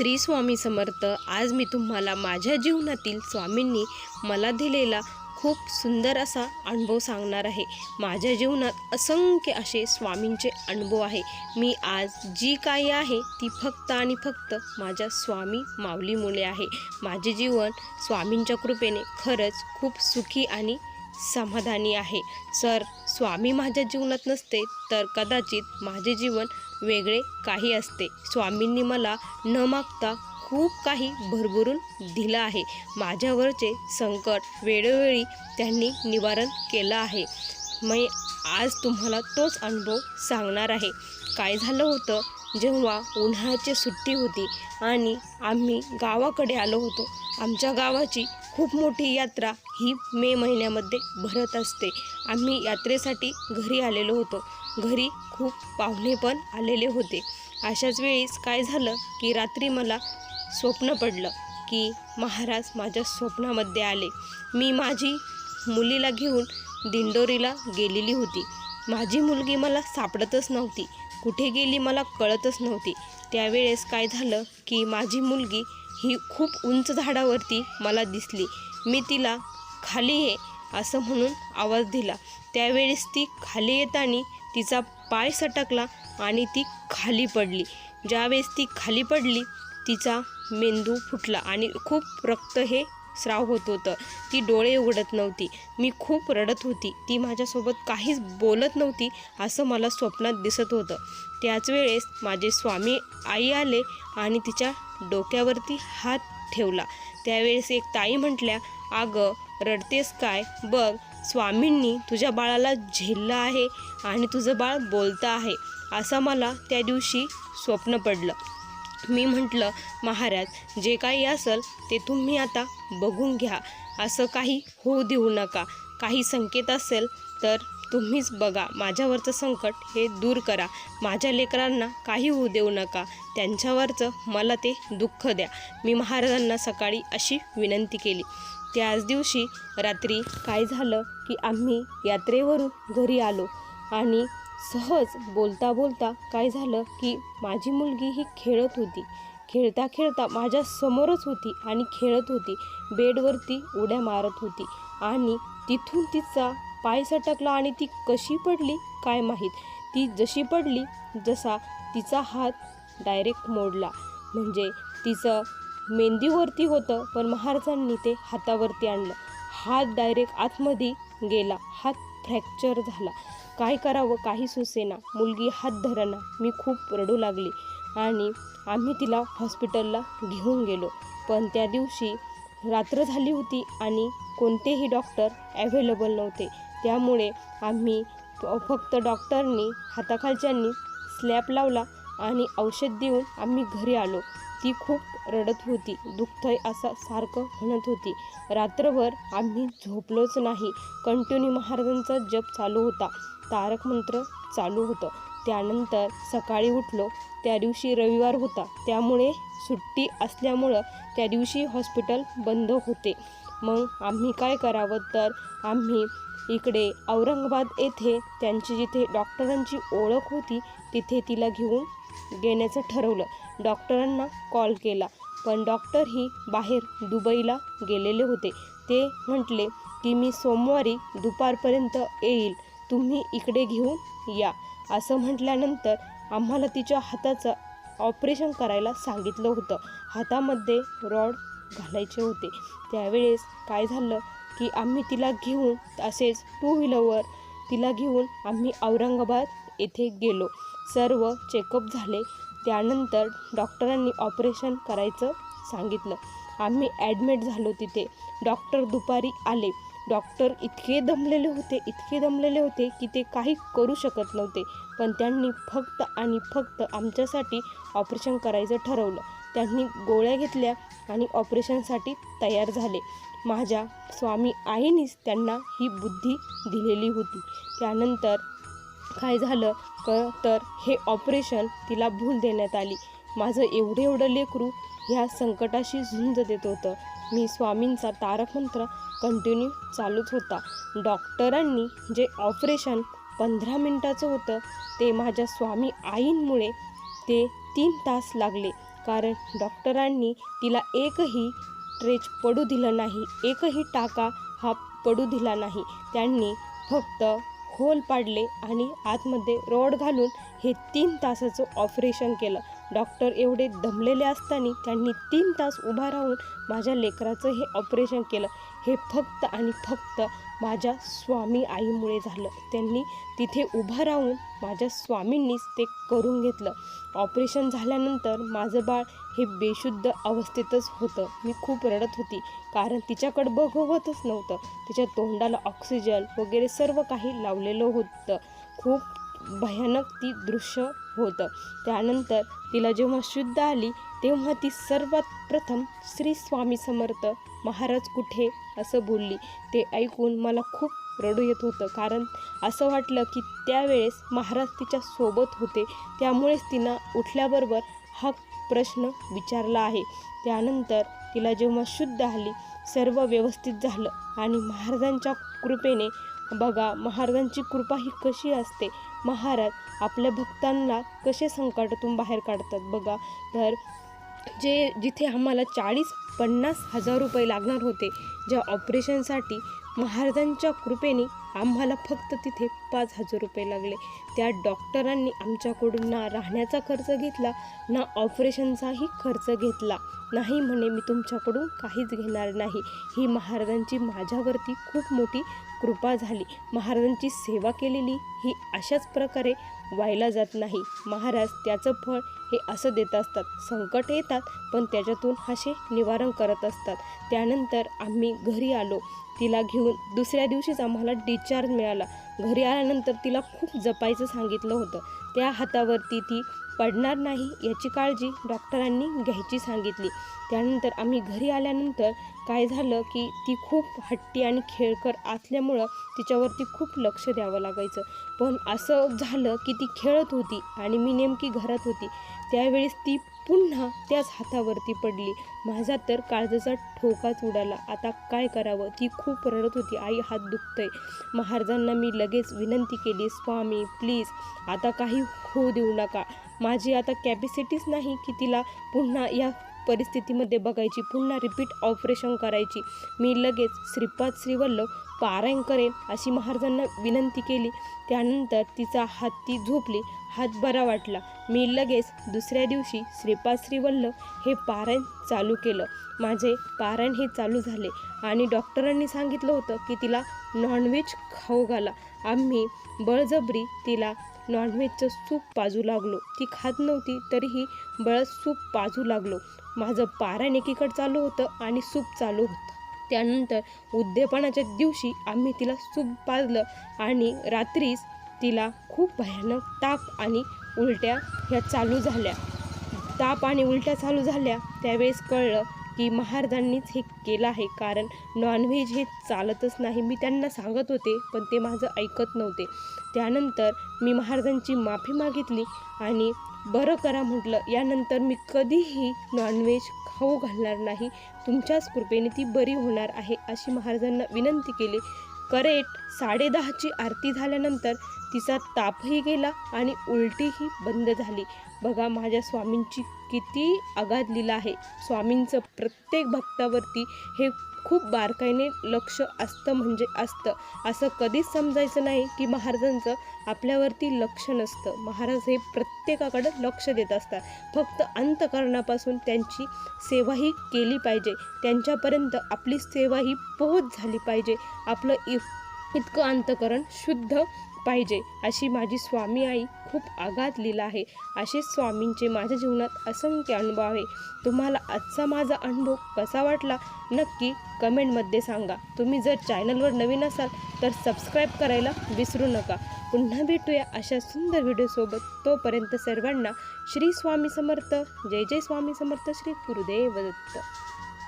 श्री स्वामी समर्थ आज मी तुम्हाला माझ्या जीवनातील स्वामींनी मला दिलेला खूप सुंदर असा अनुभव सांगणार आहे. माझ्या जीवनात असंख्य असे स्वामींचे अनुभव आहे. मी आज जी काही आहे ती फक्त आणि फक्त माझ्या स्वामी माऊलीमुळे आहे. माझे जीवन स्वामींच्या कृपेने खरंच खूप सुखी आणि समाधानी आहे. सर स्वामी माझ्या जीवनात नसते तर कदाचित माझे जीवन वेगळे काही असते. स्वामींनी मला न मागता खूप काही भरभरून दिलं आहे. माझ्यावरचे संकट वेळोवेळी त्यांनी निवारण केलं आहे. मी आज तुम्हाला तोच अनुभव सांगणार आहे. काय झालं होतं? जेव्हा उन्हाळ्याची सुट्टी होती आणि आम्ही गावाकडे आलो होतो. आमच्या गावाची खूप मोठी यात्रा ही मे महिन्यामध्ये भरत असते. आम्ही यात्रेसाठी घरी आलेलो होतो. घरी खूप पाहुणे पण आलेले होते. अशाच वेळेस काय झालं की रात्री मला स्वप्न पडलं की महाराज माझ्या स्वप्नामध्ये आले. मी माझी मुलीला घेऊन दिंडोरीला गेलेली होती. माझी मुलगी मला सापडतच नव्हती. कुठे गेली मला कळतच नव्हती. त्यावेळेस काय झालं की माझी मुलगी ही खूप उंच झाडावरती मला दिसली. मी तिला खाली ये असं म्हणून आवाज दिला. त्यावेळेस ती खाली येताना तिचा पाय सटकला आणि ती खाली पडली. ज्यावेळेस ती खाली पडली तिचा मेंदू फुटला आणि खूप रक्त हे स्राव होत होतं. ती डोळे उघडत नव्हती. मी खूप रडत होती. ती माझ्यासोबत काहीच बोलत नव्हती असं मला स्वप्नात दिसत होतं. त्याच वेळेस माझे स्वामी आई आले आणि तिच्या डोक्यावरती हात ठेवला. त्यावेळेस एक ताई म्हटल्या अगं रडतेस काय? बघ स्वामींनी तुझ्या बाळाला झेललं आहे आणि तुझं बाळ बोलतं आहे. असं मला त्या दिवशी स्वप्न पडलं. मी म्हटलं महाराज जे काही असेल ते तुम्ही आता बघून घ्या. असं काही होऊ देऊ नका. काही संकेत असेल तर तुम्हीच बघा माझ्यावरचं संकट हे दूर करा. माझ्या लेकरांना काही होऊ देऊ नका. त्यांच्यावरचं मला ते दुःख द्या. मी महाराजांना सकाळी अशी विनंती केली. त्याच दिवशी रात्री काय झालं की आम्ही यात्रेवरून घरी आलो आणि सहज बोलता बोलता काय झालं की माझी मुलगी ही खेळत होती. खेळता खेळता माझ्या समोरच होती आणि खेळत होती. बेडवरती उड्या मारत होती आणि तिथून तिचा पाय सटकला आणि ती कशी पडली काय माहीत. ती जशी पडली जसा तिचा हात डायरेक्ट मोडला. म्हणजे तिचं मेंदीवरती होतं पण महाराजांनी ते हातावरती आणलं. हात डायरेक्ट आतमध्ये गेला. हात फ्रॅक्चर झाला. काय करावं काही सुचेना. मुलगी हात धरणा मी खूप रडू लागली. आणि आम्ही तिला हॉस्पिटलला घेऊन गेलो. पण त्या दिवशी रात्र झाली होती आणि कोणतेही डॉक्टर ॲव्हेलेबल नव्हते. त्यामुळे आम्ही फक्त डॉक्टरनी हाताखालच्यांनी स्लॅब लावला आणि औषध देऊन आम्ही घरी आलो. ती खूप रडत होती दुखतंय असा सारखं म्हणत होती. रात्रभर आम्ही झोपलोच नाही. कंटिन्यू महाराजांचा जप चालू होता. तारक मंत्र चालू होतं. त्यानंतर सकाळी उठलो. त्या दिवशी रविवार होता. त्यामुळे सुट्टी असल्यामुळं त्या दिवशी हॉस्पिटल बंद होते. मग आम्ही काय करावं तर आम्ही इकडे औरंगाबाद येथे त्यांची जिथे डॉक्टरांची ओळख होती तिथे तिला घेऊन घेण्याचं ठरवलं. डॉक्टरांना कॉल केला पण डॉक्टर ही बाहेर दुबईला गेलेले होते. ते म्हटले की मी सोमवारी दुपारपर्यंत येईल तुम्ही इकडे घेऊन या. असं म्हटल्यानंतर आम्हाला तिच्या हाताचं ऑपरेशन करायला सांगितलं होतं. हातामध्ये रॉड घालायचे होते. त्यावेळेस काय झालं की आम्ही तिला घेऊन तसेच टू व्हीलरवर तिला घेऊन आम्ही औरंगाबाद येथे गेलो. सर्व चेकअप झाले. त्यानंतर डॉक्टरांनी ऑपरेशन करायचं सांगितलं. आम्ही ॲडमिट झालो तिथे. डॉक्टर दुपारी आले. डॉक्टर इतके दमलेले होते इतके दमलेले होते की ते काही करू शकत नव्हते. पण त्यांनी फक्त आणि फक्त आमच्यासाठी ऑपरेशन करायचं ठरवलं. त्यांनी गोळ्या घेतल्या आणि ऑपरेशनसाठी तयार झाले. माझ्या स्वामी आईनीच त्यांना ही बुद्धी दिलेली होती. त्यानंतर काय झालं क तर हे ऑपरेशन तिला भूल देण्यात आली. माझं एवढं एवढं लेकरू ह्या संकटाशी झुंज देत होतं. मी स्वामींचा तारकमंत्र कंटिन्यू चालूच होता. डॉक्टरांनी जे ऑपरेशन पंधरा मिनटाचं होतं ते माझ्या स्वामी आईंमुळे ते तीन तास लागले. कारण डॉक्टरांनी तिला एकही ट्रेच पडू दिलं नाही. एकही टाका हा पडू दिला नाही. त्यांनी फक्त होल पाडले आणि आतमध्ये रॉड घालून हे तीन तासाचं ऑपरेशन केलं. डॉक्टर एवढे दमलेले असताना त्यांनी तीन तास उभा राहून माझ्या लेकराचं हे ऑपरेशन केलं. हे फक्त आणि फक्त माझ्या स्वामी आईमुळे झालं. त्यांनी तिथे उभं राहून माझ्या स्वामींनीच ते करून घेतलं. ऑपरेशन झाल्यानंतर माझं बाळ हे बेशुद्ध अवस्थेतच होतं. मी खूप रडत होती कारण तिच्याकडं बघवतच नव्हतं. तिच्या तोंडाला ऑक्सिजन वगैरे सर्व काही लावलेलं होतं. खूप भयानक ती दृश्य होतं. त्यानंतर तिला जेव्हा शुद्ध आली तेव्हा ती सर्वात प्रथम श्री स्वामी समर्थ महाराज कुठे असं बोलली. ते ऐकून मला खूप रडू येत होतं कारण असं वाटलं की त्यावेळेस महाराज तिच्या सोबत होते. त्यामुळेच तिनं उठल्याबरोबर हा प्रश्न विचारला आहे. त्यानंतर तिला जेव्हा शुद्ध आली सर्व व्यवस्थित झालं. आणि महाराजांच्या कृपेने बघा महाराजांची कृपा ही कशी असते? महाराज आपल्या भक्तांना कसे संकटातून बाहेर काढतात बघा. तर जे जिथे आम्हाला चाळीस पन्नास हजार रुपये लागणार होते ज्या ऑपरेशनसाठी महाराजांच्या कृपेने आम्हाला फक्त तिथे पाच हजार रुपये लागले. त्या डॉक्टरांनी आमच्याकडून ना राहण्याचा खर्च घेतला ना ऑपरेशनचाही खर्च घेतला. नाही म्हणे मी तुमच्याकडून काहीच घेणार नाही. ही महाराजांची माझ्यावरती खूप मोठी कृपा झाली. महाराजांची सेवा केलेली ही अशाच प्रकारे व्हायला जात नाही. महाराज त्याचं फळ हे असं देत असतात. संकट येतात पण त्याच्यातून असे निवारण करत असतात. त्यानंतर आम्ही घरी आलो. तिला घेऊन दुसऱ्या दिवशीच आम्हाला डिस्चार्ज मिळाला. घरी आल्यानंतर तिला खूप जपायचं सांगितलं होतं. त्या हातावरती ती पडणार नाही याची काळजी डॉक्टरांनी घ्यायची सांगितली. त्यानंतर आम्ही घरी आल्यानंतर काय झालं की ती खूप हट्टी आणि खेळकर असल्यामुळं तिच्यावरती खूप लक्ष द्यावं लागायचं. पण असं झालं की ती खेळत होती आणि मी नेमकी घरात होती. त्यावेळेस ती पुन्हा त्याच हातावरती पडली. माझा तर काळजाचा ठोकाच उडाला. आता काय करावं? ती खूप रडत होती. आई हात दुखतंय. महाराजांना मी लगेच विनंती केली स्वामी प्लीज आता काही होऊ देऊ नका. माझी आता कॅपॅसिटीच नाही की तिला पुन्हा या परिस्थितीमध्ये बघायची पुन्हा रिपीट ऑपरेशन करायची. मी लगेच श्रीपाद श्रीवल्लभ पारायण करेन अशी महाराजांना विनंती केली. त्यानंतर तिचा हात ती झोपली. हात बरा वाटला. मी लगेच दुसऱ्या दिवशी श्रीपाद श्रीवल्लभ हे पारायण चालू केलं. माझे पारायण हे चालू झाले आणि डॉक्टरांनी सांगितलं होतं की तिला नॉनव्हेज खाऊ घाला. आम्ही बळजबरी तिला नॉनव्हेजचं सूप पाजू लागलो. ती खात नव्हती तरीही बळच सूप पाजू लागलो. माझं पारायण एकीकडं चालू होतं आणि सूप चालू होतं. त्यानंतर उद्यापनाच्या दिवशी आम्ही तिला सूप पाजलं आणि रात्रीच तिला खूप भयानक ताप आणि उलट्या ह्या चालू झाल्या. ताप आणि उलट्या चालू झाल्या त्यावेळेस कळलं की महाराजांनीच हे केलं आहे कारण नॉनव्हेज हे चालतच नाही. मी त्यांना सांगत होते पण ते माझं ऐकत नव्हते. त्यानंतर मी महाराजांची माफी मागितली आणि बरं करा म्हटलं. यानंतर मी कधीही नॉनव्हेज खाऊ घालणार नाही. तुमच्याच कृपेने ती बरी होणार आहे अशी महाराजांना विनंती केली. करेट साडेदहाची आरती झाल्यानंतर तिचा तापही गेला आणि उलटीही बंद झाली. बघा माझ्या स्वामींची किती आघात लिला आहे. स्वामींचं प्रत्येक भक्तावरती हे खूप बारकाईने लक्ष असतं म्हणजे असतं. असं कधीच समजायचं नाही की महाराजांचं आपल्यावरती लक्ष नसतं. महाराज हे प्रत्येकाकडं लक्ष देत असतात. फक्त अंतकरणापासून त्यांची सेवाही केली पाहिजे. त्यांच्यापर्यंत आपली सेवा ही पोहोच झाली पाहिजे. आपलं इ इतकं अंतकरण शुद्ध पाहिजे अशी माझी स्वामी आई खूप आघात लिहिला आहे. असे स्वामींचे माझ्या जीवनात असंख्य अनुभव आहे. तुम्हाला आजचा माझा अनुभव कसा वाटला? नक्की कमेंटमध्ये सांगा. तुम्ही जर चॅनलवर नवीन असाल तर सबस्क्राईब करायला विसरू नका. पुन्हा भेटूया अशा सुंदर व्हिडिओसोबत. तोपर्यंत सर्वांना श्री स्वामी समर्थ. जय जय स्वामी समर्थ. श्री गुरुदेव दत्त.